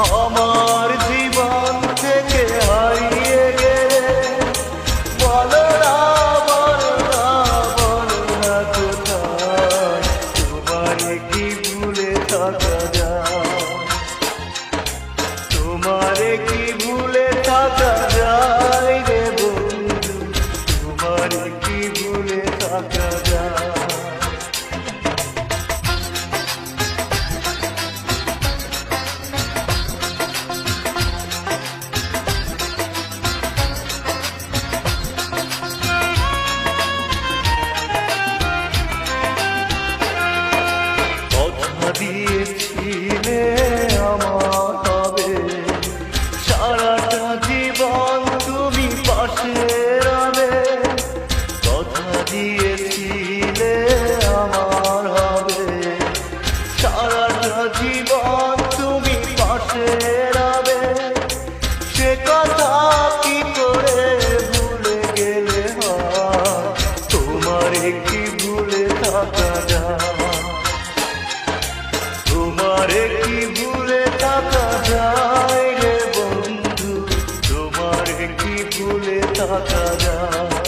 আমার জীবন থেকে হারিয়ে গেলে বলো না বলো না বলো না কোথায়? তোমারে কি ভুলে থাকা দিয়েছিলে আমার হবে। সারাটা জীবন তুমি পাশে রবে। সে কথা কি করে ভুলে গেলে তোমার কি ভুলে থাকা যায় তোমারে কি ভুলে থাকা যায় রে বন্ধু। তোমারে কি ভুলে থাকা যায়।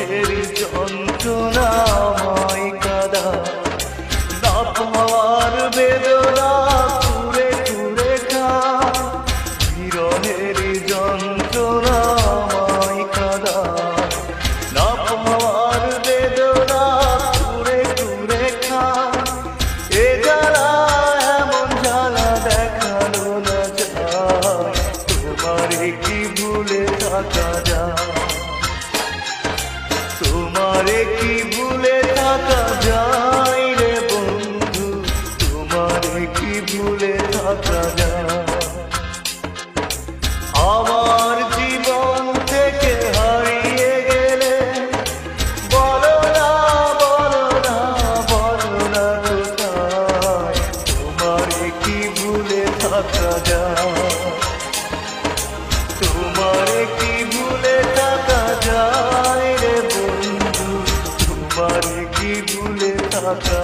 দুঃখের যন্ত্রণাময় কাদা দাপ হওয়ার বেদনা তুরে তুরে খা, হিরণের যন্ত্রণাময় কাদা দাপ হওয়ার বেদনা তুরে তুরে খা। এ জ্বালা এমন জ্বালা দেখানো না যায়, তোমার কি ভুলে থাকা যায়? কি ভুলে থাকা যায় রে বন্ধু? কি ভুলে আমার জীবন থেকে হারিয়ে গেলে বলো না, বলো ভুলে থাকা যায়? Shabbat